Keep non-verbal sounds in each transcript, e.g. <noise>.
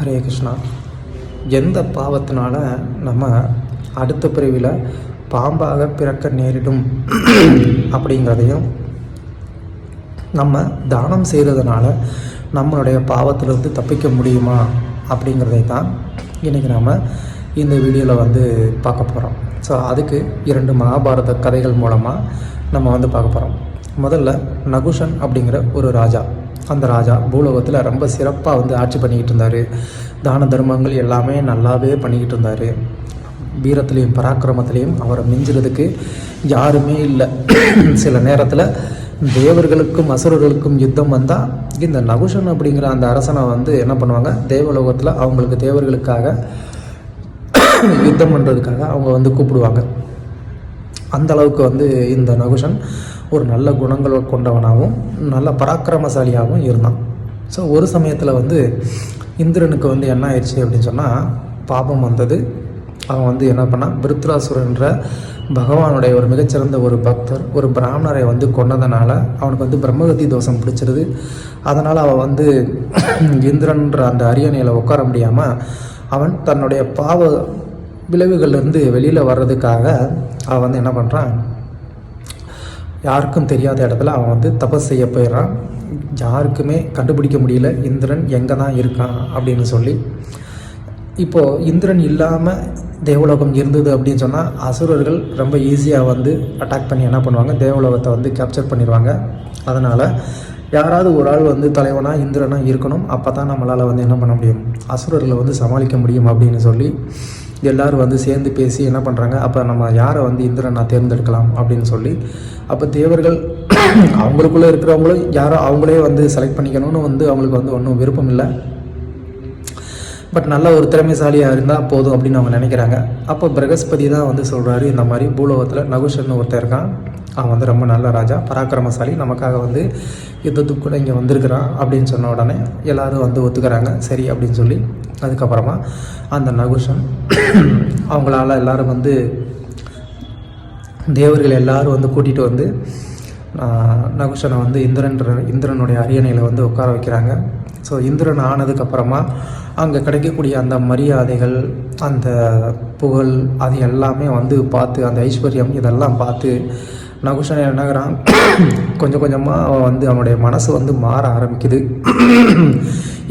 ஹரே கிருஷ்ணா. எந்த பாவத்தினால நம்ம அடுத்த பிரிவில் பாம்பாக பிறக்க நேரிடும் அப்படிங்கிறதையும் நம்ம தானம் செய்கிறதுனால நம்மளுடைய பாவத்திலிருந்து தப்பிக்க முடியுமா அப்படிங்கிறதை தான் இன்றைக்கி நாம் இந்த வீடியோவில் வந்து பார்க்க போகிறோம் ஸோ அதுக்கு இரண்டு மகாபாரத கதைகள் மூலமாக நம்ம வந்து பார்க்க போகிறோம் முதல்ல நகுஷன் அப்படிங்கிற ஒரு ராஜா. அந்த ராஜா பூலோகத்தில் ரொம்ப சிறப்பாக வந்து ஆட்சி பண்ணிக்கிட்டு இருந்தார். தான தர்மங்கள் எல்லாமே நல்லாவே பண்ணிக்கிட்டு இருந்தார். வீரத்துலேயும் பராக்கிரமத்துலேயும் அவரை மிஞ்சுறதுக்கு யாருமே இல்லை. <clears throat> சில நேரத்தில் தேவர்களுக்கும் அசுரர்களுக்கும் யுத்தம் வந்தால் இந்த நகுஷன் அப்படிங்கிற அந்த அரசனை வந்து என்ன பண்ணுவாங்க? தேவலோகத்தில் அவங்களுக்கு தேவர்களுக்காக <clears throat> யுத்தம் பண்ணுறதுக்காக அவங்க வந்து கூப்பிடுவாங்க. அந்த அளவுக்கு வந்து இந்த நகுஷன் ஒரு நல்ல குணங்கள் கொண்டவனாகவும் நல்ல பராக்கிரமசாலியாகவும் இருந்தான். ஸோ ஒரு சமயத்தில் வந்து இந்திரனுக்கு வந்து என்ன ஆயிடுச்சு அப்படின்னு சொன்னால் பாபம் வந்தது. அவன் வந்து என்ன பண்ணான் விருத்ராசுரன்ற பகவானுடைய ஒரு மிகச்சிறந்த ஒரு பக்தர் ஒரு பிராமணரை வந்து கொன்னதுனால அவனுக்கு வந்து பிரம்மகத்தி தோஷம் பிடிச்சிருது. அதனால் அவன் வந்து இந்திரன்ற அந்த அரியணையில் உட்கார முடியாமல் அவன் தன்னுடைய பாவ விளைவுகள்லேருந்து வெளியில் வர்றதுக்காக அவன் வந்து என்ன பண்ணுறான் யாருக்கும் தெரியாத இடத்துல அவன் வந்து தபஸ் செய்ய போயிடுறான். யாருக்குமே கண்டுபிடிக்க முடியல. இந்திரன் எங்கே தான் இருக்கான் அப்படின்னு சொல்லி. இப்போது இந்திரன் இல்லாமல் தேவலோகம் இருந்தது அப்படின்னு சொன்னால் அசுரர்கள் ரொம்ப ஈஸியாக வந்து அட்டாக் பண்ணி என்ன பண்ணுவாங்க? தேவலோகத்தை வந்து கேப்சர் பண்ணிடுவாங்க. அதனால் யாராவது ஒரு ஆள் வந்து தலைவனாக இந்திரனாக இருக்கணும். அப்போ தான் நம்மளால் வந்து என்ன பண்ண முடியும்? அசுரர்களை வந்து சமாளிக்க முடியும் அப்படின்னு சொல்லி எல்லோரும் வந்து சேர்ந்து பேசி என்ன பண்ணுறாங்க அப்போ நம்ம யாரை வந்து இந்திரனா தேர்ந்தெடுக்கலாம் அப்படின்னு சொல்லி அப்போ தேவர்கள் <clears throat> அவங்களுக்குள்ளே இருக்கிறவங்களும் யாரோ அவங்களே வந்து செலக்ட் பண்ணிக்கணும்னு வந்து அவங்களுக்கு வந்து ஒன்றும் விருப்பம் இல்லை. பட் நல்ல ஒரு திறமைசாலியாக இருந்தால் போதும் அப்படின்னு அவங்க நினைக்கிறாங்க. அப்போ பிரகஸ்பதி தான் வந்து சொல்கிறாரு இந்த மாதிரி பூலோகத்தில் நகுஷன் ஒருத்தர் இருக்கான். அவன் வந்து ரொம்ப நல்ல ராஜா பராக்கிரமசாலி. நமக்காக வந்து யுத்தத்துக்கு கூட இங்கே வந்திருக்கிறான் அப்படின்னு சொன்ன உடனே எல்லோரும் வந்து ஒத்துக்கிறாங்க. சரி அப்படின்னு சொல்லி. அதுக்கப்புறமா அந்த நகுஷன் அவங்களால எல்லோரும் வந்து தேவர்கள் எல்லாரும் வந்து கூட்டிகிட்டு வந்து நகுஷனை வந்து இந்திரன்ற இந்திரனுடைய அரியணையில் வந்து உட்கார வைக்கிறாங்க. ஸோ இந்திரன் ஆனதுக்கப்புறமா அங்கே கிடைக்கக்கூடிய அந்த மரியாதைகள் அந்த புகழ் அது எல்லாமே வந்து பார்த்து அந்த ஐஸ்வர்யம் இதெல்லாம் பார்த்து நகுஷன் என்னங்கிறான் கொஞ்சம் கொஞ்சமாக அவன் வந்து அவனுடைய மனசு வந்து மாற ஆரம்பிக்குது.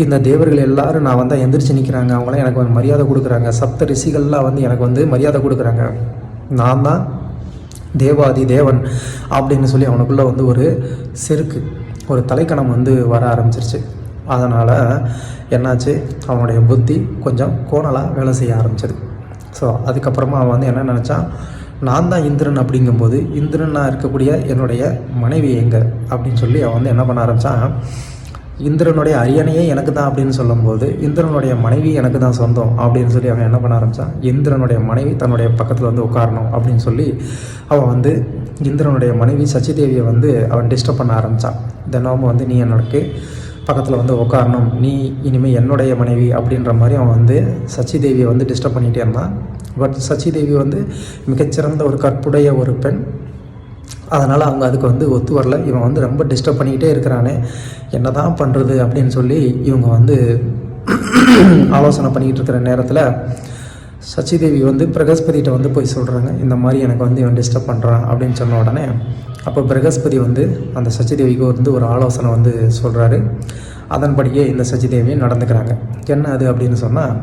இந்த தேவர்கள் எல்லாரும் நான் வந்து எந்திரிச்சு நிற்கிறாங்க அவங்களாம் எனக்கு வந்து மரியாதை கொடுக்குறாங்க. சப்த ரிஷிகள்லாம் வந்து எனக்கு வந்து மரியாதை கொடுக்குறாங்க. நான் தான் தேவாதி தேவன் அப்படின்னு சொல்லி அவனுக்குள்ளே வந்து ஒரு செருக்கு ஒரு தலைக்கணம் வந்து வர ஆரம்பிச்சிருச்சு. அதனால் என்னாச்சு? அவனுடைய புத்தி கொஞ்சம் கோணலாக வேலை செய்ய ஆரம்பிச்சது. ஸோ அதுக்கப்புறமா அவன் வந்து என்ன நினச்சான் நான் தான் இந்திரன் அப்படிங்கும்போது இந்திரனாக இருக்கக்கூடிய என்னுடைய மனைவி எங்கே? அப்படின்னு சொல்லி அவன் வந்து என்ன பண்ண ஆரம்பித்தான் இந்திரனுடைய அரியணையே எனக்கு தான் அப்படின்னு சொல்லும்போது இந்திரனுடைய மனைவி எனக்கு தான் சொந்தம் அப்படின்னு சொல்லி அவன் என்ன பண்ண ஆரம்பித்தான் இந்திரனுடைய மனைவி தன்னுடைய பக்கத்தில் வந்து உட்காரணும் அப்படின்னு சொல்லி அவன் வந்து இந்திரனுடைய மனைவி சச்சிதேவியை வந்து அவன் டிஸ்டர்ப் பண்ண ஆரம்பித்தான் தினமும் வந்து நீ என்னோடக்கு பக்கத்தில் வந்து உட்காரணும் நீ இனிமேல் என்னுடைய மனைவி அப்படின்ற மாதிரி அவன் வந்து சச்சி தேவியை வந்து டிஸ்டர்ப் பண்ணிகிட்டே இருந்தான். பட் சச்சி தேவி வந்து மிகச்சிறந்த ஒரு கற்புடைய ஒரு பெண். அதனால் அவங்க அதுக்கு வந்து ஒத்து வரல. இவன் வந்து ரொம்ப டிஸ்டர்ப் பண்ணிக்கிட்டே இருக்கிறானே. என்ன தான் பண்ணுறது அப்படின்னு சொல்லி இவங்க வந்து <clears throat> ஆலோசனை பண்ணிக்கிட்டு இருக்கிற நேரத்தில் சச்சிதேவி வந்து பிரகஸ்பதிகிட்ட வந்து போய் சொல்கிறாங்க இந்த மாதிரி எனக்கு வந்து இவன் டிஸ்டர்ப் பண்ணுறான் அப்படின்னு சொன்ன உடனே அப்போ பிரகஸ்பதி வந்து அந்த சச்சிதேவிக்கு வந்து ஒரு ஆலோசனை வந்து சொல்கிறாரு அதன்படியே இந்த சச்சிதேவியும் நடந்துக்கிறாங்க. என்ன அது அப்படின்னு சொன்னால்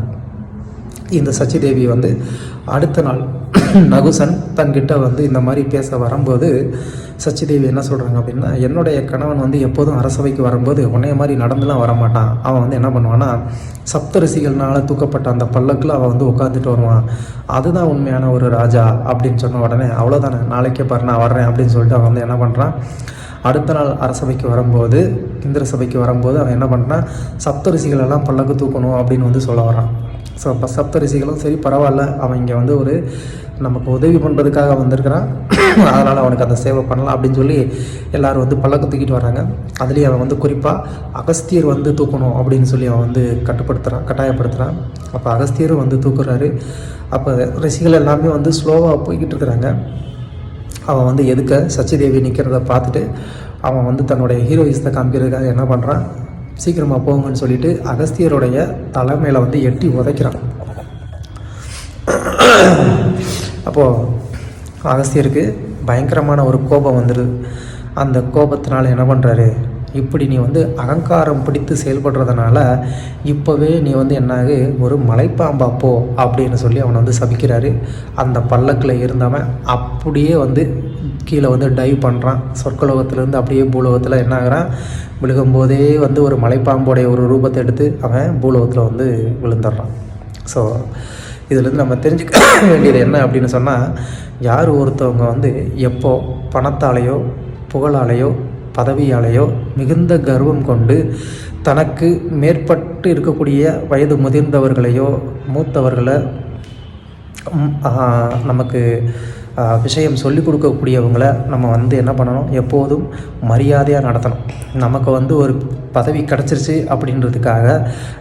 இந்த சச்சிதேவி வந்து அடுத்த நாள் <clears throat> நகுசன் தன்கிட்ட வந்து இந்த மாதிரி பேச வரும்போது சச்சிதேவி என்ன சொல்கிறாங்க அப்படின்னா என்னுடைய கணவன் வந்து எப்போதும் அரசவைக்கு வரும்போது உன்னைய மாதிரி நடந்துலாம் வரமாட்டான். அவன் வந்து என்ன பண்ணுவான்னா சப்தரிசிகள்னால தூக்கப்பட்ட அந்த பல்லக்கில் அவன் வந்து உட்காந்துட்டு வருவான். அதுதான் உண்மையான ஒரு ராஜா அப்படின்னு சொன்ன உடனே அவ்வளோதானே நாளைக்கே பாரு நான் வர்றேன் அப்படின்னு சொல்லிட்டு அவன் வந்து என்ன பண்ணுறான் அடுத்த நாள் அரசபைக்கு வரும்போது இந்திர சபைக்கு வரும்போது அவன் என்ன பண்ணுறான் சப்தரிசிகள் எல்லாம் பல்லக்கு தூக்கணும் அப்படின்னு வந்து சொல்ல வரான் ஸோ இப்போ சப்தரிசிகளும் சரி பரவாயில்ல அவன் இங்கே வந்து ஒரு நமக்கு உதவி பண்ணுறதுக்காக வந்திருக்கிறான். <clears throat> அதனால் அவனுக்கு அந்த சேவை பண்ணலாம் அப்படின்னு சொல்லி எல்லோரும் வந்து பல்லக்கு தூக்கிட்டு வராங்க அதுலேயும் அவன் வந்து குறிப்பாக அகஸ்தியர் வந்து தூக்கணும் அப்படின்னு சொல்லி அவன் வந்து கட்டுப்படுத்துகிறான் கட்டாயப்படுத்துகிறான் அப்போ அகஸ்தியரும் வந்து தூக்குறாரு. அப்போ ரசிகள் எல்லாமே வந்து ஸ்லோவாக போய்கிட்டு இருக்கிறாங்க. அவன் வந்து எதுக்க சச்சிதேவி நிற்கிறத பார்த்துட்டு அவன் வந்து தன்னுடைய ஹீரோயிஸத்தை காமிக்கிறதுக்காக என்ன பண்ணுறான் சீக்கிரமாக போங்கன்னு சொல்லிட்டு அகஸ்தியருடைய தலைமையில் வந்து எட்டி உதைக்கிறான். அப்போது அகஸ்தியருக்கு பயங்கரமான ஒரு கோபம் வந்துடுது அந்த கோபத்தினால என்ன பண்ணுறாரு இப்படி நீ வந்து அகங்காரம் பிடித்து செயல்படுறதுனால இப்போவே நீ வந்து என்னாகு? ஒரு மலைப்பாம்பா போ அப்படின்னு சொல்லி அவனை வந்து சபிக்கிறாரு. அந்த பல்லக்கில் இருந்தவன் அப்படியே வந்து கீழே வந்து டைவ் பண்ணுறான் சொர்க்கலோகத்திலேருந்து அப்படியே பூலோகத்தில் என்ன ஆகுறான்? விழுகும்போதே வந்து ஒரு மலைப்பாம்போடைய ஒரு ரூபத்தை எடுத்து அவன் பூலோகத்தில் வந்து விழுந்துடுறான். ஸோ இதுலேருந்து நம்ம தெரிஞ்சுக்க <coughs> வேண்டியது என்ன அப்படின்னு சொன்னால் யார் ஒருத்தவங்க வந்து எப்போ பணத்தாலேயோ புகழாலேயோ பதவியாலேயோ மிகுந்த கர்வம் கொண்டு தனக்கு மேற்பட்டு இருக்கக்கூடிய வயது முதிர்ந்தவர்களையோ மூத்தவர்களை நமக்கு விஷயம் சொல்லிக் கொடுக்கக்கூடியவங்கள நம்ம வந்து என்ன பண்ணணும்? எப்போதும் மரியாதையாக நடத்தணும். நமக்கு வந்து ஒரு பதவி கிடச்சிருச்சு அப்படின்றதுக்காக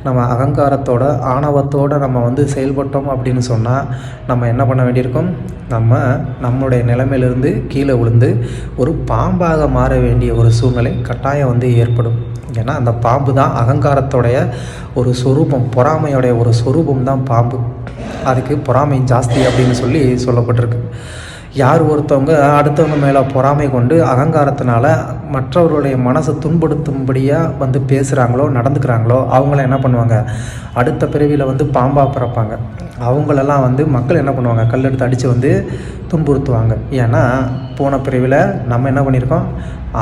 நம்ம அகங்காரத்தோட ஆணவத்தோடு நம்ம வந்து செயல்பட்டோம் அப்படின்னு சொன்னால் நம்ம என்ன பண்ண வேண்டியிருக்கும்? நம்ம நம்மளுடைய நிலைமையிலிருந்து கீழே விழுந்து ஒரு பாம்பாக மாற வேண்டிய ஒரு சூழ்நிலை கட்டாயம் வந்து ஏற்படும். ஏன்னா அந்த பாம்பு தான் அகங்காரத்தோடைய ஒரு சொரூபம் பொறாமையோடைய ஒரு சொரூபம் தான் பாம்பு. அதுக்கு பொறாமை ஜாஸ்தி அப்படின்னு சொல்லி சொல்லப்பட்டிருக்கு. யார் ஒருத்தவங்க அடுத்தவங்க மேலே பொறாமை கொண்டு அகங்காரத்தினால மற்றவர்களுடைய மனசை துன்படுத்தும்படியாக வந்து பேசுகிறாங்களோ நடந்துக்கிறாங்களோ அவங்கள என்ன பண்ணுவாங்க? அடுத்த பிறவியில் வந்து பாம்பாக பிறப்பாங்க. அவங்களெல்லாம் வந்து மக்கள் என்ன பண்ணுவாங்க? கல்லெடுத்து அடித்து வந்து துன்புறுத்துவாங்க. ஏன்னா போன பிறவியில் நம்ம என்ன பண்ணியிருக்கோம்?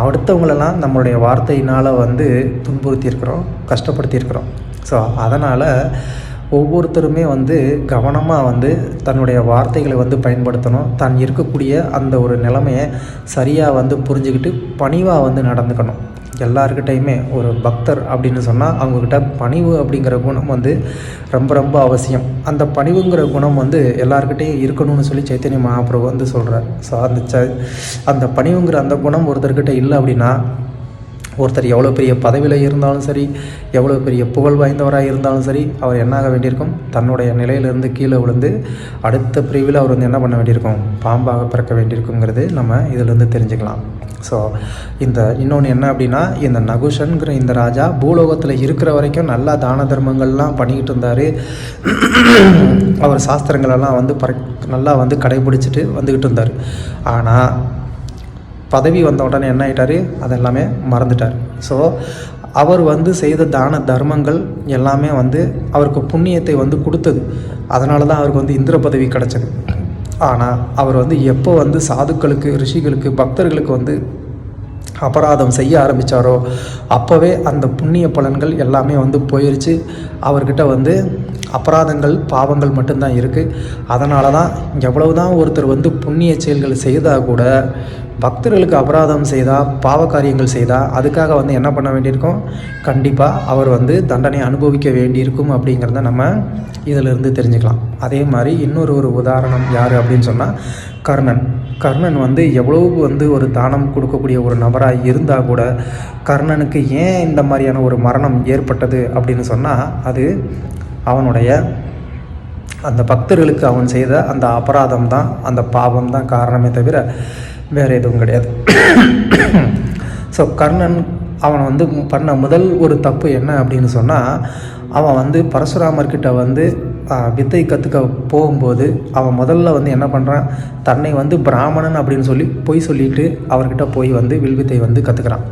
அடுத்தவங்களெல்லாம் நம்மளுடைய வார்த்தையினால் வந்து துன்புறுத்தியிருக்கிறோம் கஷ்டப்படுத்தியிருக்கிறோம். ஸோ அதனால் ஒவ்வொருத்தருமே வந்து கவனமாக வந்து தன்னுடைய வார்த்தைகளை வந்து பயன்படுத்தணும். தான் இருக்கக்கூடிய அந்த ஒரு நிலைமையை சரியாக வந்து புரிஞ்சுக்கிட்டு பணிவாக வந்து நடந்துக்கணும். எல்லாருக்கிட்டையுமே ஒரு பக்தர் அப்படின்னு சொன்னால் அவங்கக்கிட்ட பணிவு அப்படிங்கிற குணம் வந்து ரொம்ப ரொம்ப அவசியம். அந்த பணிவுங்கிற குணம் வந்து எல்லாருக்கிட்டையும் இருக்கணும்னு சொல்லி சைத்தன்ய மகாபிரபு வந்து சொல்கிறார் ஸோ அந்த ச அந்த பணிவுங்கிற அந்த குணம் ஒருத்தர்கிட்ட இல்லை அப்படின்னா ஒருத்தர் எவ்வளோ பெரிய பதவியில் இருந்தாலும் சரி எவ்வளோ பெரிய புகழ் வாய்ந்தவராக இருந்தாலும் சரி அவர் என்னாக வேண்டியிருக்கும்? தன்னுடைய நிலையிலிருந்து கீழே விழுந்து அடுத்த பிரிவில் அவர் வந்து என்ன பண்ண வேண்டியிருக்கும்? பாம்பாக பிறக்க வேண்டியிருக்குங்கிறது நம்ம இதிலேருந்து தெரிஞ்சுக்கலாம். ஸோ இந்த இன்னொன்று என்ன அப்படின்னா இந்த நகுஷன்கிற இந்த ராஜா பூலோகத்தில் இருக்கிற வரைக்கும் நல்லா தான தர்மங்கள்லாம் பண்ணிக்கிட்டு இருந்தார். அவர் சாஸ்திரங்களெல்லாம் வந்து பற நல்லா வந்து கடைபிடிச்சிட்டு வந்துக்கிட்டு இருந்தார். ஆனால் பதவி வந்த உடனே என்ன ஆயிட்டாரு? அதெல்லாமே மறந்துட்டார். ஸோ அவர் வந்து செய்த தான தர்மங்கள் எல்லாமே வந்து அவருக்கு புண்ணியத்தை வந்து கொடுத்தது. அதனால தான் அவருக்கு வந்து இந்திர பதவி கிடச்சது. ஆனால் அவர் வந்து எப்போ வந்து சாதுக்களுக்கு ரிஷிகளுக்கு பக்தர்களுக்கு வந்து அபராதம் செய்ய ஆரம்பித்தாரோ அப்போவே அந்த புண்ணிய பலன்கள் எல்லாமே வந்து போயிடுச்சு அவர்கிட்ட வந்து அபராதங்கள் பாவங்கள் மட்டும்தான் இருக்குது அதனால தான் எவ்வளவு தான் ஒருத்தர் வந்து புண்ணிய செயல்கள் செய்தால் கூட பக்தர்களுக்கு அபராதம் செய்தால் பாவ காரியங்கள் செய்தால் அதுக்காக வந்து என்ன பண்ண வேண்டியிருக்கும்? கண்டிப்பாக அவர் வந்து தண்டனை அனுபவிக்க வேண்டியிருக்கும் அப்படிங்கிறத நம்ம இதிலிருந்து தெரிஞ்சுக்கலாம். அதே மாதிரி இன்னொரு ஒரு உதாரணம் யார் அப்படின்னு சொன்னால் கர்ணன். கர்ணன் வந்து எவ்வளவு வந்து ஒரு தானம் கொடுக்கக்கூடிய ஒரு நபராக இருந்தால் கூட கர்ணனுக்கு ஏன் இந்த மாதிரியான ஒரு மரணம் ஏற்பட்டது அப்படின்னு சொன்னால் அது அவனுடைய அந்த பக்தர்களுக்கு அவன் செய்த அந்த அபராதம் தான் அந்த பாவம் தான் காரணமே தவிர வேறு எதுவும் கிடையாது. ஸோ கர்ணன் அவன் வந்து பண்ண முதல் ஒரு தப்பு என்ன அப்படின்னு சொன்னால் அவன் வந்து பரசுராமர்கிட்ட வந்து வித்தை கற்றுக்க போகும்போது அவன் முதல்ல வந்து என்ன பண்ணுறான் தன்னை வந்து பிராமணன் அப்படின்னு சொல்லி பொய் சொல்லிட்டு அவர்கிட்ட போய் வந்து வில்வித்தை வந்து கற்றுக்கிறான்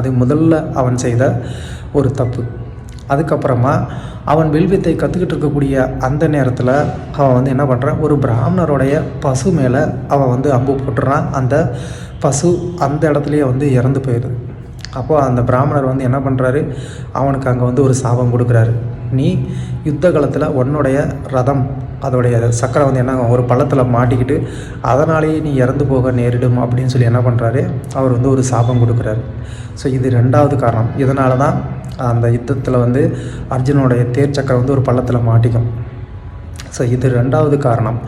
அது முதல்ல அவன் செய்த ஒரு தப்பு. அதுக்கப்புறமா அவன் வில்வித்தை கற்றுக்கிட்டு இருக்கக்கூடிய அந்த நேரத்தில் அவன் வந்து என்ன பண்ணுறான் ஒரு பிராமணருடைய பசு மேலே அவன் வந்து அம்பு போட்டுறான். அந்த பசு அந்த இடத்துலையே வந்து இறந்து போயிடுது. அப்போ அந்த பிராமணர் வந்து என்ன பண்ணுறாரு அவனுக்கு அங்கே வந்து ஒரு சாபம் கொடுக்குறாரு. நீ யுத்த காலத்தில் உன்னுடைய ரதம் அதோடைய சக்கரை வந்து என்ன ஒரு பள்ளத்தில் மாட்டிக்கிட்டு அதனாலேயே நீ இறந்து போக நேரிடும் அப்படின்னு சொல்லி என்ன பண்ணுறாரு அவர் வந்து ஒரு சாபம் கொடுக்குறாரு. ஸோ இது ரெண்டாவது காரணம். இதனால தான் அந்த யுத்தத்தில் வந்து அர்ஜுனோடைய தேர் சக்கரம் வந்து ஒரு பள்ளத்தில் மாட்டிக்கும். ஸோ இது ரெண்டாவது காரணம்.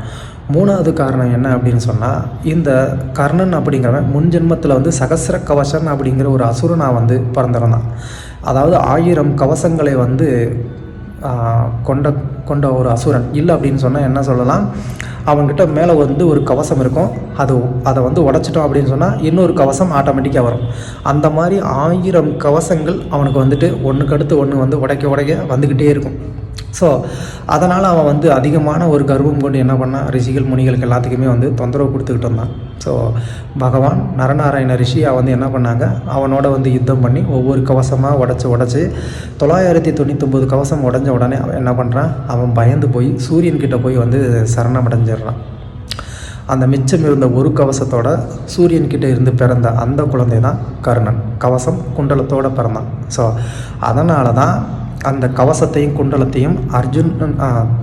மூணாவது காரணம் என்ன அப்படின்னு சொன்னால் இந்த கர்ணன் அப்படிங்கிறவன் முன் ஜென்மத்தில் வந்து சகசர கவசன் அப்படிங்கிற ஒரு அசுரனாக வந்து பிறந்திருந்தான் அதாவது ஆயிரம் கவசங்களை வந்து கொண்ட கொண்ட ஒரு அசுரன். இல்லை அப்படின்னு சொன்னால் என்ன சொல்லலாம்? அவன்கிட்ட மேலே வந்து ஒரு கவசம் இருக்கும். அது அதை வந்து உடச்சிட்டோம் அப்படின்னு சொன்னால் இன்னொரு கவசம் ஆட்டோமேட்டிக்காக வரும். அந்த மாதிரி ஆயிரம் கவசங்கள் அவனுக்கு வந்துட்டு ஒன்றுக்கு அடுத்து ஒன்று வந்து உடைக்க உடைக்க வந்துக்கிட்டே இருக்கும். ஸோ அதனால் அவன் வந்து அதிகமான ஒரு கர்வம் கொண்டு என்ன பண்ணான் ரிஷிகள் முனிகளுக்கு எல்லாத்துக்குமே வந்து தொந்தரவு கொடுத்துக்கிட்டு இருந்தான் ஸோ பகவான் நரநாராயண ரிஷி அவன் வந்து என்ன பண்ணாங்க அவனோட வந்து யுத்தம் பண்ணி ஒவ்வொரு கவசமாக உடச்சி உடச்சி தொள்ளாயிரத்தி தொண்ணூத்தொம்பது கவசம் உடஞ்ச உடனே அவன் என்ன பண்ணுறான் அவன் பயந்து போய் சூரியன்கிட்ட போய் வந்து சரணமடைஞ்சிடுறான். அந்த மிச்சம் இருந்த ஒரு கவசத்தோட சூரியன்கிட்ட இருந்து பிறந்த அந்த குழந்தை தான் கர்ணன். கவசம் குண்டலத்தோடு பிறந்தான். ஸோ அதனால தான் அந்த கவசத்தையும் குண்டலத்தையும் அர்ஜுன்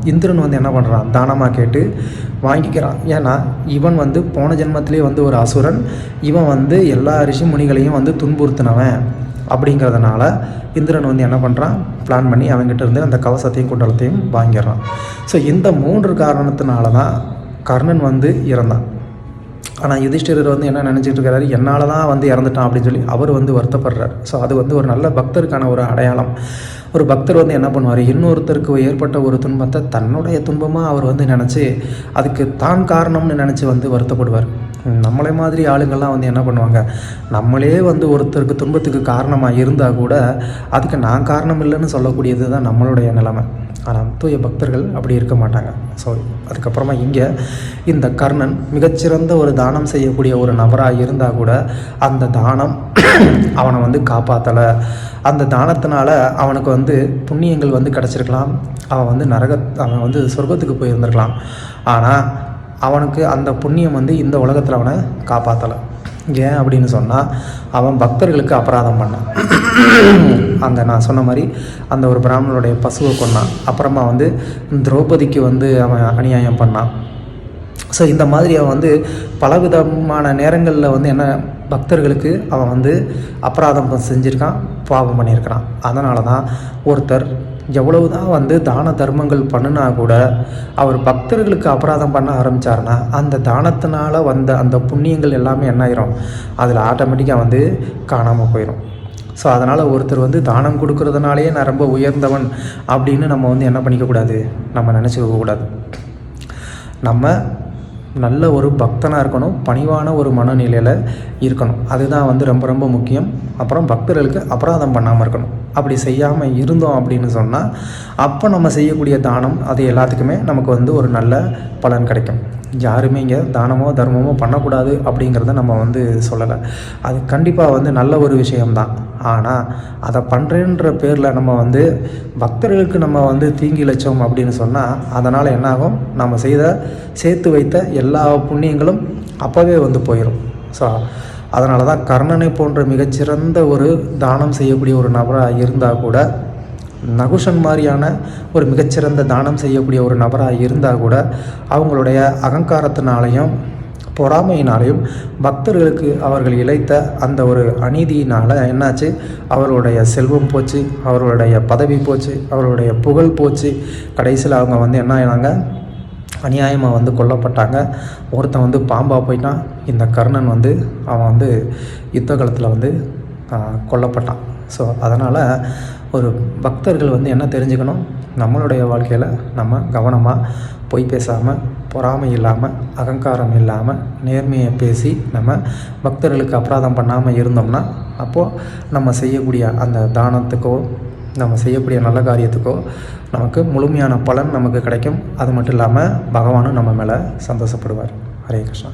இந்திரன் வந்து என்ன பண்ணுறான் தானமாக கேட்டு வாங்கிக்கிறான். ஏன்னா இவன் வந்து போன ஜென்மத்திலே வந்து ஒரு அசுரன். இவன் வந்து எல்லா ரிஷி முனிகளையும் வந்து துன்புறுத்தினவன். அப்படிங்கிறதுனால இந்திரன் வந்து என்ன பண்ணுறான் பிளான் பண்ணி அவங்ககிட்ட இருந்து அந்த கவசத்தையும் குண்டலத்தையும் வாங்கிடுறான். ஸோ இந்த மூன்று காரணத்தினால தான் கர்ணன் வந்து இறந்தான். ஆனால் யுதிஷ்டிரர் வந்து என்ன நினச்சிட்டு இருக்காரு? என்னால் தான் வந்து இறந்துட்டான் அப்படின்னு சொல்லி அவர் வந்து வருத்தப்படுறார். ஸோ அது வந்து ஒரு நல்ல பக்தருக்கான ஒரு அடையாளம். ஒரு பக்தர் வந்து என்ன பண்ணுவார்? இன்னொருத்தருக்கு ஏற்பட்ட ஒரு துன்பத்தை தன்னுடைய துன்பமாக அவர் வந்து நினச்சி அதுக்கு தான் காரணம்னு நினச்சி வந்து வருத்தப்படுவார். நம்மளே மாதிரி ஆளுங்கள்லாம் வந்து என்ன பண்ணுவாங்க? நம்மளே வந்து ஒருத்தருக்கு துன்பத்துக்கு காரணமாக இருந்தால் கூட அதுக்கு நான் காரணம் இல்லைன்னு சொல்லக்கூடியது தான் நம்மளுடைய நிலைமை. ஆனால் தூய பக்தர்கள் அப்படி இருக்க மாட்டாங்க. ஸோ அதுக்கப்புறமா இங்கே இந்த கர்ணன் மிகச்சிறந்த ஒரு தானம் செய்யக்கூடிய ஒரு நபராக இருந்தால் கூட அந்த தானம் <clears throat> அவனை வந்து காப்பாற்றலை அந்த தானத்தினால அவனுக்கு வந்து புண்ணியங்கள் வந்து கிடச்சிருக்கலாம். அவன் வந்து நரக அவன் வந்து சொர்க்கத்துக்கு போயிருந்திருக்கலாம். ஆனால் அவனுக்கு அந்த புண்ணியம் வந்து இந்த உலகத்தில் அவனை காப்பாற்றலை ஏன் அப்படின்னு சொன்னால் அவன் பக்தர்களுக்கு அபராதம் பண்ணான். அந்த நான் சொன்ன மாதிரி அந்த ஒரு பிராமணனுடைய பசுவை கொன்னான். அப்புறமா வந்து திரௌபதிக்கு வந்து அவன் அநியாயம் பண்ணான். ஸோ இந்த மாதிரி அவன் வந்து பலவிதமான நேரங்களில் வந்து என்ன பக்தர்களுக்கு அவன் வந்து அபராதம் செஞ்சுருக்கான் பாவம் பண்ணியிருக்கிறான் அதனால தான் ஒருத்தர் எவ்வளவு தான் வந்து தான தர்மங்கள் பண்ணினா கூட அவர் பக்தர்களுக்கு அபராதம் பண்ண ஆரம்பித்தார்னா அந்த தானத்தினால் வந்த அந்த புண்ணியங்கள் எல்லாமே என்ன ஆயிரும்? அதில் ஆட்டோமேட்டிக்காக வந்து காணாமல் போயிடும் ஸோ அதனால் ஒருத்தர் வந்து தானம் கொடுக்கறதுனாலே நான் ரொம்ப உயர்ந்தவன் அப்படின்னு நம்ம வந்து என்ன பண்ணிக்கக்கூடாது நம்ம நினச்சிக்க கூடாது. நம்ம நல்ல ஒரு பக்தனாக இருக்கணும் பணிவான ஒரு மனநிலையில் இருக்கணும். அதுதான் வந்து ரொம்ப ரொம்ப முக்கியம். அப்புறம் பக்தர்களுக்கு அபராதம் பண்ணாமல் இருக்கணும். அப்படி செய்யாமல் இருந்தோம் அப்படின்னு சொன்னால் அப்போ நம்ம செய்யக்கூடிய தானம் அது எல்லாத்துக்குமே நமக்கு வந்து ஒரு நல்ல பலன் கிடைக்கும். யாருமே இங்கே தானமோ தர்மமோ பண்ணக்கூடாது அப்படிங்கிறத நம்ம வந்து சொல்லலை. அது கண்டிப்பாக வந்து நல்ல ஒரு விஷயம்தான். ஆனால் அதை பண்ணுறேன்ற பேரில் நம்ம வந்து பக்தர்களுக்கு நம்ம வந்து தீங்கி இழைச்சோம் அப்படின்னு சொன்னால் அதனால் என்னாகும்? நம்ம செய்த சேர்த்து வைத்த எல்லா புண்ணியங்களும் அப்போவே வந்து போயிடும் ஸோ அதனால தான் கர்ணனை போன்ற மிகச்சிறந்த ஒரு தானம் செய்யக்கூடிய ஒரு நபராக இருந்தால் கூட நகுஷன் மாதிரியான ஒரு மிகச்சிறந்த தானம் செய்யக்கூடிய ஒரு நபராக இருந்தால் கூட அவங்களுடைய அகங்காரத்தினாலையும் பொறாமையினாலையும் பக்தர்களுக்கு அவர்கள் இழைத்த அந்த ஒரு அநீதியினால் என்னாச்சு? அவர்களுடைய செல்வம் போச்சு அவர்களுடைய பதவி போச்சு அவர்களுடைய புகழ் போச்சு. கடைசியில் அவங்க வந்து என்ன ஆயினாங்க? அநியாயமாக வந்து கொல்லப்பட்டாங்க. ஒருத்தன் வந்து பாம்பாக போயிட்டான். இந்த கர்ணன் வந்து அவன் வந்து யுத்த காலத்தில் வந்து கொல்லப்பட்டான். ஸோ அதனால் ஒரு பக்தர்கள் வந்து என்ன தெரிஞ்சுக்கணும்? நம்மளுடைய வாழ்க்கையில் நம்ம கவனமாக பொய் பேசாமல் பொறாமை இல்லாமல் அகங்காரம் இல்லாமல் நேர்மையை பேசி நம்ம பக்தர்களுக்கு அபராதம் பண்ணாமல் இருந்தோம்னா அப்போது நம்ம செய்யக்கூடிய அந்த தானத்துக்கோ நம்ம செய்யக்கூடிய நல்ல காரியத்துக்கோ நமக்கு முழுமையான பலன் நமக்கு கிடைக்கும். அது மட்டும் இல்லாமல் பகவானும் நம்ம மேலே சந்தோஷப்படுவார். ஹரே கிருஷ்ணா.